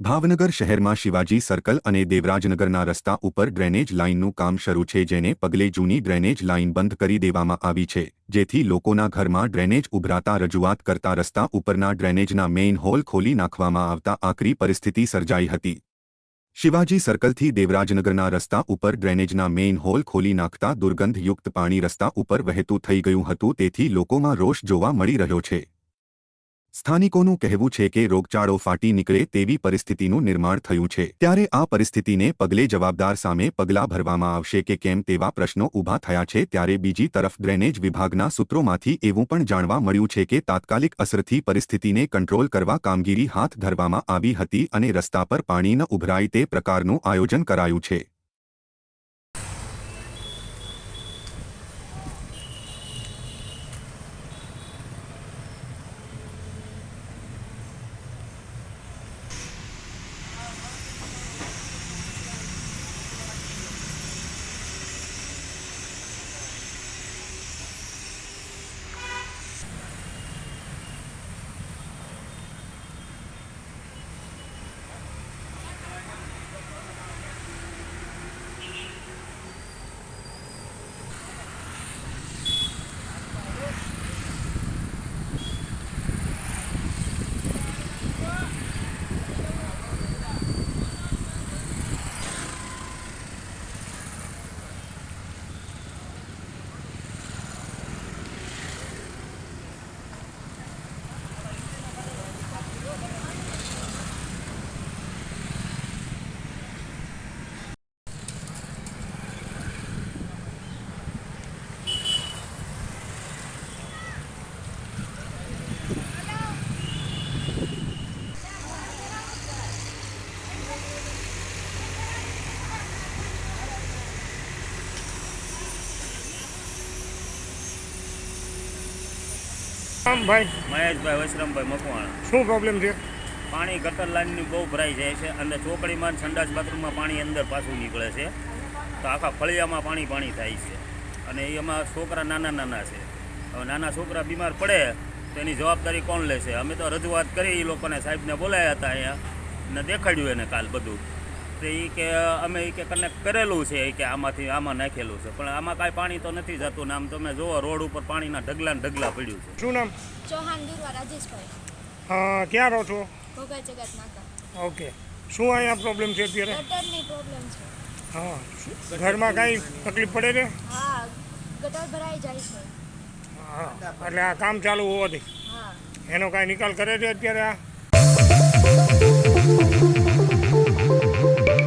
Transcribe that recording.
ભાવનગર શહેરમાં શિવાજી સર્કલ અને દેવરાજનગરના રસ્તા ઉપર ડ્રેનેજ લાઇનનું કામ શરૂ છે, જેને પગલે જૂની ડ્રેનેજ લાઇન બંધ કરી દેવામાં આવી છે, જેથી લોકોના ઘરમાં ડ્રેનેજ ઉભરાતા રજૂઆત કરતા રસ્તા ઉપરના ડ્રેનેજના મેઇન હોલ ખોલી નાખવામાં આવતા આકરી પરિસ્થિતિ સર્જાઈ હતી. શિવાજી સર્કલથી દેવરાજનગરના રસ્તા ઉપર ડ્રેનેજના મેઇન હોલ ખોલી નાખતા દુર્ગંધયુક્ત પાણી રસ્તા ઉપર વહેતું થઈ ગયું હતું, તેથી લોકોમાં રોષ જોવા મળી રહ્યો છે. સ્થાનિકોનું કહેવું છે કે રોગચાળો ફાટી નીકળે તેવી પરિસ્થિતિનું નિર્માણ થયું છે. ત્યારે આ પરિસ્થિતિને પગલે જવાબદાર સામે પગલાં ભરવામાં આવશે કે કેમ તેવા પ્રશ્નો ઊભા થયા છે ત્યારે બીજી તરફ ડ્રેનેજ વિભાગના સૂત્રોમાંથી એવું પણ જાણવા મળ્યું છે કે તાત્કાલિક અસરથી પરિસ્થિતિને કંટ્રોલ કરવા કામગીરી હાથ ધરવામાં આવી હતી અને રસ્તા પર પાણી ન ઉભરાય તે પ્રકારનું આયોજન કરાયું છે. આમ ભાઈ મહેશભાઈ વૈશ્રમભાઈ મકવાણા. શું પ્રોબ્લેમ છે? પાણી ગટર લાઈનની બહુ ભરાઈ જાય છે અને ચોકડીમાં સંડાસ બાથરૂમમાં પાણી અંદર પાછું નીકળે છે. તો આખા ફળિયામાં પાણી પાણી થાય છે. અને એમાં છોકરા નાના નાના છે. હવે નાના છોકરા બીમાર પડે તો એની જવાબદારી કોણ લેશે? અમે તો રજૂઆત કરી એ લોકોને સાહેબને બોલાયા હતા અહીંયા. ને દેખાડ્યું એને કાલ બધું. તો એ કે અમે એ કે કનેક્ટ કરેલું છે એ કે આમાંથી આમાં નાખેલું છે. પણ આમાં કાંઈ પાણી તો નથી જતું ને આમ તમે જુઓ રોડ ઉપર પાણીના ઢગલા ને ઢગલા પડ્યું છે. શું નામ? ચૌહાણ દુર્વા રાજેશભાઈ. હા ક્યાં રહો છો? ભોગા જગત નાકા ઓકે. શું અહીંયા પ્રોબ્લેમ છે અત્યારે? ગટરની પ્રોબ્લેમ છે. હા ઘરમાં કાંઈ તકલીફ પડે છે? હા ગટર ભરાઈ જાય છે. હા એટલે આ કામ ચાલુ હોવાથી. હા. એનો કાંઈ નિકાલ કરે છે અત્યારે આ?